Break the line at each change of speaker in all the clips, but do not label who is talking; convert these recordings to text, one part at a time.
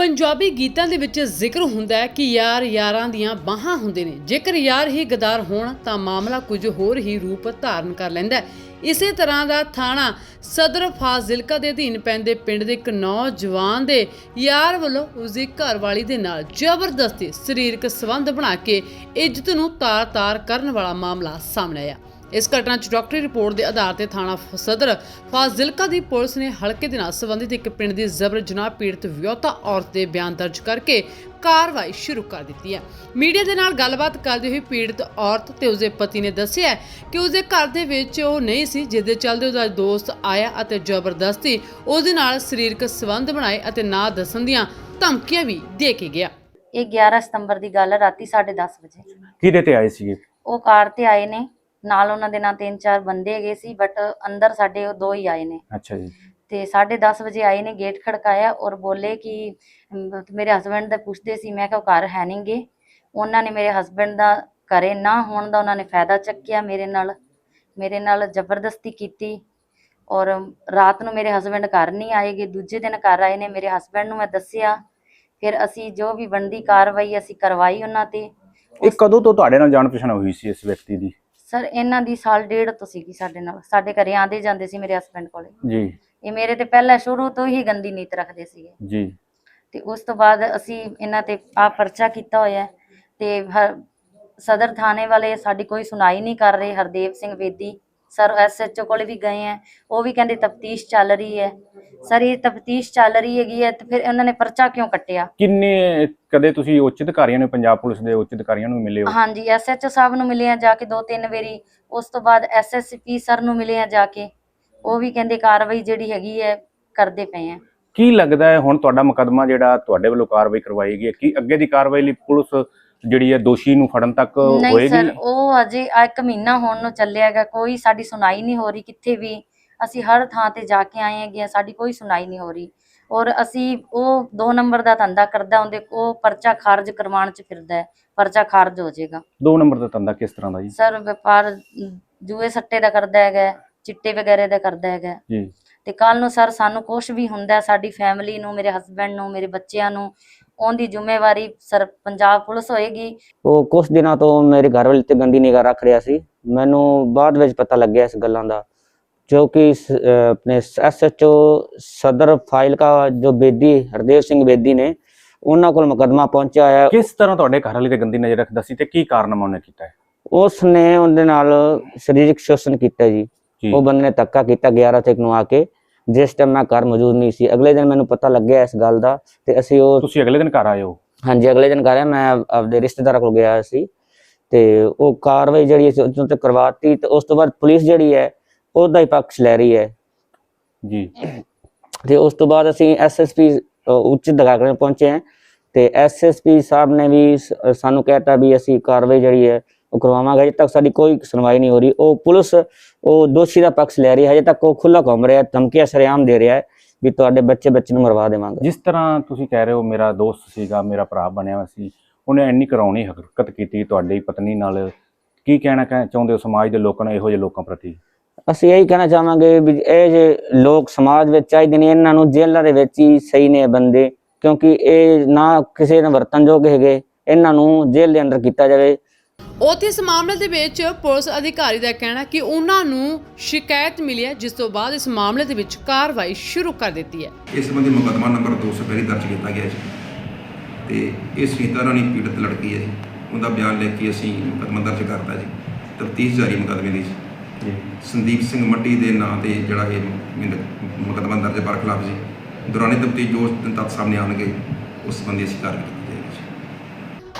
ਪੰਜਾਬੀ ਗੀਤਾਂ ਦੇ ਵਿੱਚ ਜ਼ਿਕਰ ਹੁੰਦਾ ਹੈ ਕਿ ਯਾਰ ਯਾਰਾਂ ਦੀਆਂ ਬਾਹਾਂ ਹੁੰਦੇ ਨੇ। ਜੇਕਰ ਯਾਰ ਹੀ ਗਦਾਰ ਹੋਣ, ਤਾਂ ਮਾਮਲਾ ਕੁਝ ਹੋਰ ਹੀ ਰੂਪ ਧਾਰਨ ਕਰ ਲੈਂਦਾ ਹੈ। ਇਸੇ ਤਰ੍ਹਾਂ ਦਾ ਥਾਣਾ ਸਦਰ ਫਾਜ਼ਿਲਕਾ ਦੇ ਅਧੀਨ ਪੈਂਦੇ ਪਿੰਡ ਦੇ ਇੱਕ ਨੌਜਵਾਨ ਦੇ ਯਾਰ ਵੱਲੋਂ ਉਸਦੀ ਘਰਵਾਲੀ ਦੇ ਨਾਲ ਜ਼ਬਰਦਸਤੀ ਸਰੀਰਕ ਸੰਬੰਧ ਬਣਾ ਕੇ ਇੱਜ਼ਤ ਨੂੰ ਤਾਰ-ਤਾਰ ਕਰਨ ਵਾਲਾ ਮਾਮਲਾ ਸਾਹਮਣੇ ਆਇਆ। ਇਸ ਘਟਨਾ 'ਚ ਡਾਕਟਰੀ ਰਿਪੋਰਟ ਦੇ ਆਧਾਰ ਤੇ ਥਾਣਾ ਸਦਰ ਫਾਜ਼ਿਲਕਾ ਦੀ ਪੁਲਿਸ ਨੇ ਹਲਕੇ ਦੇ ਨਾਲ ਸੰਬੰਧਿਤ ਇੱਕ ਪਿੰਡ ਦੀ ਜ਼ਬਰ ਜਨਾਹ ਪੀੜਤ ਵਿਆਹੁਤਾ ਔਰਤ ਦੇ ਬਿਆਨ ਦਰਜ ਕਰਕੇ ਕਾਰਵਾਈ ਸ਼ੁਰੂ ਕਰ ਦਿੱਤੀ ਹੈ। ਮੀਡੀਆ ਦੇ ਨਾਲ ਗੱਲਬਾਤ ਕਰਦੇ ਹੋਏ ਪੀੜਤ ਔਰਤ ਤੇ ਉਸਦੇ ਪਤੀ ਨੇ ਦੱਸਿਆ ਕਿ ਉਸਦੇ ਘਰ ਦੇ ਵਿੱਚ ਉਹ ਨਹੀਂ ਸੀ ਜਿਸ ਦੇ ਚੱਲਦੇ ਉਹਦਾ ਦੋਸਤ ਆਇਆ ਅਤੇ ਜ਼ਬਰਦਸਤੀ ਉਹਦੇ ਨਾਲ ਸਰੀਰਕ ਸੰਬੰਧ ਬਣਾਏ ਅਤੇ ਨਾ ਦੱਸਣ ਦੀਆਂ ਧਮਕੀਆਂ ਵੀ ਦੇ ਕੇ ਗਿਆ।
ਇਹ 11 ਸਤੰਬਰ ਦੀ ਗੱਲ ਹੈ ਰਾਤੀ 10:30 ਵਜੇ।
ਕਿਹਦੇ ਤੇ ਆਏ ਸੀਗੇ?
ਉਹ ਕਾਰ ਤੇ ਆਏ ਨੇ। ਨਾਲ ਉਹਨਾਂ ਦੇ ਨਾਲ ਤਿੰਨ ਚਾਰ ਬੰਦੇ ਹੈਗੇ ਸੀ ਬਟ ਅੰਦਰ ਸਾਡੇ ਉਹ ਦੋ ਹੀ ਆਏ ਨੇ।
ਅੱਛਾ ਜੀ।
ਤੇ 10:30 ਵਜੇ ਆਏ ਨੇ ਗੇਟ ਖੜਕਾਇਆ ਔਰ ਬੋਲੇ ਕਿ ਮੇਰੇ ਹਸਬੰਡ ਦਾ ਪੁੱਛਦੇ ਸੀ ਮੈਂ ਕਿਹਾ ਘਰ ਹੈ ਨਹੀਂਗੇ ਉਹਨਾਂ ਨੇ ਮੇਰੇ ਹਸਬੰਡ ਦਾ ਘਰੇ ਨਾ ਹੋਣ ਦਾ ਉਹਨਾਂ ਨੇ ਫਾਇਦਾ ਚੱਕਿਆ ਮੇਰੇ ਨਾਲ। ਮੇਰੇ ਨਾਲ ਜ਼ਬਰਦਸਤੀ ਕੀਤੀ ਔਰ ਰਾਤ ਨੂੰ ਮੇਰੇ ਹਸਬੰਡ ਘਰ ਨਹੀਂ ਆਏਗੇ ਦੂਜੇ ਦਿਨ ਘਰ ਆਏ ਨੇ ਮੇਰੇ ਹਸਬੰਡ ਨੂੰ ਮੈਂ ਦੱਸਿਆ। ਫਿਰ ਅਸੀਂ ਜੋ ਵੀ ਬਣਦੀ ਕਾਰਵਾਈ ਅਸੀਂ ਕਰਵਾਈ ਉਹਨਾਂ ਤੇ।
ਇਹ ਕਦੋਂ ਤੋਂ ਤੁਹਾਡੇ ਨਾਲ ਜਾਣ ਪਛਾਣ ਹੋਈ ਸੀ ਇਸ ਵਿਅਕਤੀ ਦੀ?
ਸਰ ਇਹਨਾਂ ਦੀ ਸਾਲ ਡੇਢ ਤੋਂ ਸੀਗੀ ਸਾਡੇ ਨਾਲ। ਸਾਡੇ ਘਰੇ ਆਂਦੇ ਜਾਂਦੇ ਸੀ ਮੇਰੇ ਹਸਬੰਡ ਕੋਲੇ।
ਜੀ।
ਇਹ ਮੇਰੇ ਤੇ ਪਹਿਲਾਂ ਸ਼ੁਰੂ ਤੋਂ ਹੀ ਗੰਦੀ ਨੀਤ ਰੱਖਦੇ ਸੀਗੇ।
ਜੀ।
ਤੇ ਉਸ ਤੋਂ ਬਾਅਦ ਅਸੀਂ ਇਹਨਾਂ ਤੇ ਆ ਪਰਚਾ ਕੀਤਾ ਹੋਇਆ ਹੈ ਤੇ ਹਰ ਸਦਰ ਥਾਣੇ ਵਾਲੇ ਸਾਡੀ ਕੋਈ ਸੁਣਾਈ ਨਹੀਂ ਕਰ ਰਹੇ ਹਰਦੇਵ ਸਿੰਘ ਵੇਦੀ ਸਰ ਐਸਐਚਓ ਕੋਲੇ ਵੀ ਗਏ ਹੈ ਉਹ ਵੀ ਕਹਿੰਦੇ ਤਫਤੀਸ਼ ਚੱਲ ਰਹੀ ਹੈ ਸਰ ਇਹ ਤਫਤੀਸ਼ ਚੱਲ ਰਹੀ ਹੈਗੀ ਹੈ ਤੇ ਫਿਰ ਉਹਨਾਂ ਨੇ ਪਰਚਾ ਕਿਉਂ ਕੱਟਿਆ?
ਕਿੰਨੇ ਕਦੇ ਤੁਸੀਂ ਉੱਚ ਅਧਿਕਾਰੀਆਂ ਨੂੰ ਪੰਜਾਬ ਪੁਲਿਸ ਦੇ ਉੱਚ ਅਧਿਕਾਰੀਆਂ ਨੂੰ ਮਿਲੇ ਹੋ?
ਹਾਂਜੀ ਐਸਐਚਓ ਸਾਹਿਬ ਨੂੰ ਮਿਲੇ ਆ ਜਾ ਕੇ ਦੋ ਤਿੰਨ ਵਾਰੀ ਉਸ ਤੋਂ ਬਾਅਦ ਐਸਐਸਪੀ ਸਰ ਨੂੰ ਮਿਲੇ ਆ ਜਾ ਕੇ ਉਹ ਵੀ ਕਹਿੰਦੇ ਕਾਰਵਾਈ ਜਿਹੜੀ ਹੈਗੀ ਹੈ ਕਰਦੇ ਪਏ ਆ
ਕੀ ਲੱਗਦਾ ਹੈ ਹੁਣ ਤੁਹਾਡਾ ਮੁਕੱਦਮਾ ਜਿਹੜਾ ਤੁਹਾਡੇ ਵੱਲੋਂ ਕਾਰਵਾਈ ਕਰਵਾਈ ਗਈ ਹੈ? ਕੀ ਅੱਗੇ ਦੀ ਕਾਰਵਾਈ ਲਈ ਪੁਲਿਸ ਜਿਹੜੀ ਹੈ ਦੋਸ਼ੀ ਨੂੰ ਫੜਨ ਤੱਕ
ਨਹੀਂ
ਹੋਏਗੀ?
ਸਰ ਉਹ ਅਜੇ ਆ ਇੱਕ ਮਹੀਨਾ ਹੋਣ ਨੂੰ ਚੱਲਿਆ ਹੈਗਾ ਕੋਈ ਸਾਡੀ ਸੁਣਾਈ ਨਹੀਂ ਹੋ ਰਹੀ ਕਿੱਥੇ ਵੀ। ਅਸੀਂ ਹਰ ਥਾਂ ਤੇ ਜਾ ਕੇ ਆਏ ਹੈਗੇ ਆ, ਸਾਡੀ ਕੋਈ ਸੁਣਾਈ ਨਹੀਂ ਹੋ ਰਹੀ। ਔਰ ਅਸੀਂ ਉਹ ਦੋ ਨੰਬਰ ਦਾ ਧੰਦਾ ਕਰਦਾ ਉਹਦੇ ਉਹ ਪਰਚਾ ਖਾਰਜ ਕਰਵਾਉਣ ਚ ਫਿਰਦਾ ਹੈ ਪਰਚਾ ਖਾਰਜ ਹੋ ਜਾਏਗਾ।
ਦੋ ਨੰਬਰ ਦਾ ਧੰਦਾ ਕਿਸ ਤਰ੍ਹਾਂ ਦਾ ਜੀ?
ਸਰ ਵਪਾਰ ਅਮ, ਜੂਏ ਸੱਟੇ ਦਾ ਕਰਦਾ ਹੈਗਾ ਹੈ, ਚਿੱਟੇ ਵਗੈਰੇ ਦਾ ਕਰਦਾ ਹੈਗਾ। ਹੈ।
ਜੀ।
ਤੇ ਕੱਲ ਨੂੰ ਸਰ ਸਾਨੂੰ ਕੁਝ ਵੀ ਹੁੰਦਾ ਸਾਡੀ ਫੈਮਿਲੀ ਨੂੰ ਮੇਰੇ ਹਸਬੰਡ ਨੂੰ ਮੇਰੇ ਬੱਚਿਆਂ ਨੂੰ ਉਹਦੀ ਜ਼ਿੰਮੇਵਾਰੀ ਸਰ ਪੰਜਾਬ ਪੁਲਿਸ ਹੋਏਗੀ।
ਉਹ ਕੁਝ ਦਿਨਾਂ ਤੋਂ ਮੇਰੇ ਘਰ ਵਾਲੇ ਤੇ ਗੰਦੀ ਨਿਗਾਹ ਰੱਖ ਰਿਹਾ ਸੀ। ਮੈਨੂੰ ਬਾਅਦ ਵਿੱਚ ਪਤਾ ਲੱਗਿਆ ਇਸ ਗੱਲਾਂ ਦਾ ਜੋ ਕਿ ਆਪਣੇ ਐਸਐਚਓ ਸਦਰ ਫਾਈਲ ਕਾ ਜੋ ਬੇਦੀ ਹਰਦੇਵ ਸਿੰਘ ਬੇਦੀ ਨੇ ਉਹਨਾਂ ਕੋਲ ਮੁਕੱਦਮਾ ਪਹੁੰਚਿਆ ਹੈ।
ਕਿਸ ਤਰ੍ਹਾਂ ਤੁਹਾਡੇ ਘਰ ਵਾਲੇ ਤੇ ਗੰਦੀ ਨਜ਼ਰ ਰੱਖਦਾ ਸੀ ਤੇ ਕੀ ਕਾਰਨਾਮਾ ਉਹਨੇ ਕੀਤਾ ਹੈ?
ਉਸ ਨੇ ਉਹਦੇ ਨਾਲ ਸਰੀਰਕ ਸ਼ੋਸ਼ਣ ਕੀਤਾ ਜੀ। ਉਹ ਬੰਦੇ ਨੇ ਧੱਕਾ ਕੀਤਾ 11 ਤਰੀਕ ਨੂੰ ਆ ਕੇ। ਜਿਸ ਟਾਈਮ ਮੈਂ ਘਰ ਮੌਜੂਦ ਨਹੀਂ ਸੀ ਅਗਲੇ ਦਿਨ ਮੈਨੂੰ ਪਤਾ ਲੱਗਿਆ ਇਸ ਗੱਲ ਦਾ ਤੇ ਅਸੀਂ ਉਹ
ਤੁਸੀਂ ਅਗਲੇ ਦਿਨ ਘਰ ਆਏ ਹੋ?
ਹਾਂਜੀ ਅਗਲੇ ਦਿਨ ਕਰਿਆ ਮੈਂ ਆਪਦੇ ਰਿਸ਼ਤੇਦਾਰਾਂ ਕੋਲ ਗਿਆ ਸੀ ਤੇ ਉਹ ਕਾਰਵਾਈ ਜਿਹੜੀ ਅਸੀਂ ਉਹਦੇ ਤੇ ਕਰਵਾਤੀ ਤੇ ਉਸ ਤੋਂ ਬਾਅਦ ਪੁਲਿਸ ਜਿਹੜੀ ਹੈ ਉਹਦਾ ਹੀ ਪੱਖ ਲੈ ਰਹੀ ਹੈ।
ਜੀ।
ਤੇ ਉਸ ਤੋਂ ਬਾਅਦ ਅਸੀਂ ਐਸਐਸਪੀ ਉੱਚ ਕੋਲ ਪਹੁੰਚੇ ਹਾਂ ਤੇ ਐਸਐਸਪੀ ਸਾਹਿਬ ਨੇ ਵੀ ਸ- ਸਾਨੂੰ ਕਹਿਤਾ ਵੀ ਅਸੀਂ ਕਾਰਵਾਈ ਜਿਹੜੀ ਹੈ ਉਹ ਕਰਵਾਵਾਂਗੇ। ਅਜੇ ਤੱਕ ਸਾਡੀ ਕੋਈ ਸੁਣਵਾਈ ਨਹੀਂ ਹੋ ਰਹੀ। ਉਹ ਪੁਲਿਸ ਉਹ ਦੋਸ਼ੀ ਦਾ ਪੱਖ ਲੈ ਰਹੀ ਹੈ। ਹਜੇ ਤੱਕ ਉਹ ਖੁੱਲਾ ਘੁੰਮ ਰਿਹਾ ਧਮਕੀਆਂ ਸਰੇਆਮ ਦੇ ਰਿਹਾ ਹੈ ਵੀ ਤੁਹਾਡੇ ਬੱਚੇ ਬੱਚੇ ਨੂੰ ਮਰਵਾ ਦੇਵਾਂਗੇ।
ਜਿਸ ਤਰ੍ਹਾਂ ਤੁਸੀਂ ਕਹਿ ਰਹੇ ਹੋ ਮੇਰਾ ਦੋਸਤ ਸੀਗਾ ਮੇਰਾ ਭਰਾ ਬਣਿਆ ਹੋਇਆ ਸੀ ਉਹਨੇ ਇੰਨੀ ਕਰਾਉਣੀ ਹਰਕਤ ਕੀਤੀ ਤੁਹਾਡੀ ਪਤਨੀ ਨਾਲ। ਕੀ ਕਹਿਣਾ ਕਹਿ- ਚਾਹੁੰਦੇ ਹੋ ਸਮਾਜ ਦੇ ਲੋਕਾਂ ਨੂੰ ਇਹੋ ਜਿਹੇ ਲੋਕਾਂ ਪ੍ਰਤੀ?
ਅਸੀਂ ਇਹੀ ਕਹਿਣਾ ਚਾਹਾਂਗੇ ਵੀ ਇਹ ਜੇ ਲੋਕ ਸਮਾਜ ਵਿੱਚ ਚਾਹੀਦੇ ਨੇ ਇਹਨਾਂ ਨੂੰ ਜੇਲ੍ਹਾਂ ਦੇ ਵਿੱਚ ਹੀ ਸਹੀ ਨੇ ਬੰਦੇ ਕਿਉਂਕਿ ਇਹ ਨਾ ਕਿਸੇ ਨਾਲ ਵਰਤਨਯੋਗ ਹੈਗੇ ਇਹਨਾਂ ਨੂੰ ਜੇਲ੍ਹ ਦੇ ਅੰਦਰ ਕੀਤਾ ਜਾਵੇ।
ਉੱਥੇ ਇਸ ਮਾਮਲੇ ਦੇ ਵਿੱਚ ਪੁਲਿਸ ਅਧਿਕਾਰੀ ਦਾ ਕਹਿਣਾ ਕਿ ਉਹਨਾਂ ਨੂੰ ਸ਼ਿਕਾਇਤ ਮਿਲੀ ਹੈ ਜਿਸ ਤੋਂ ਬਾਅਦ ਇਸ ਮਾਮਲੇ ਦੇ ਵਿੱਚ ਕਾਰਵਾਈ ਸ਼ੁਰੂ ਕਰ ਦਿੱਤੀ ਹੈ।
ਇਸ ਸੰਬੰਧੀ ਮੁਕੱਦਮਾ ਨੰਬਰ 232 ਦਰਜ ਕੀਤਾ ਗਿਆ ਜੀ। ਤੇ ਇਹ ਸੀਤਾ ਰਾਣੀ ਪੀੜਤ ਲੜਕੀ ਹੈ ਜੀ। ਉਹਦਾ ਬਿਆਨ ਲੈ ਕੇ ਅਸੀਂ ਮੁਕੱਦਮਾ ਦਰਜ ਕਰਤਾ ਜੀ। ਤਫਤੀਸ਼ ਜਾਰੀ ਮੁਕੱਦਮੇ ਦੀ ਜੀ। ਸੰਦੀਪ ਸਿੰਘ ਮੱਟੀ ਦੇ ਨਾਂ ਤੇ ਜਿਹੜਾ ਇਹ ਮੁਕੱਦਮਾ ਦਰਜ ਬਰਖਲਾਫ ਜੀ। ਦੌਰਾਨੇ ਤਫਤੀਸ਼ ਜੋ ਤੱਥ ਸਾਹਮਣੇ ਆਉਣਗੇ ਉਸ ਸੰਬੰਧੀ ਅਸੀਂ ਕਾਰਵਾਈ ਜੀ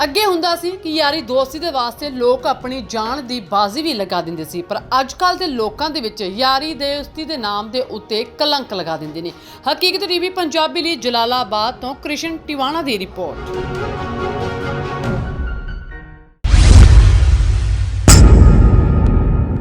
ਅੱਗੇ ਹੁੰਦਾ ਸੀ ਕਿ ਯਾਰੀ ਦੋਸਤੀ ਦੇ ਵਾਸਤੇ ਲੋਕ ਆਪਣੀ ਜਾਨ ਦੀ ਬਾਜ਼ੀ ਵੀ ਲਗਾ ਦਿੰਦੇ ਸੀ, ਪਰ ਅੱਜ ਕੱਲ ਦੇ ਲੋਕਾਂ ਦੇ ਵਿੱਚ ਯਾਰੀ ਦੋਸਤੀ ਦੇ ਨਾਮ ਦੇ ਉੱਤੇ ਕਲੰਕ ਲਗਾ ਦਿੰਦੇ ਨੇ। ਹਕੀਕਤ ਟੀਵੀ, ਪੰਜਾਬੀ ਲਈ ਜਲਾਲਾਬਾਦ ਤੋਂ ਕ੍ਰਿਸ਼ਨ ਟਿਵਾਣਾ ਦੀ ਰਿਪੋਰਟ।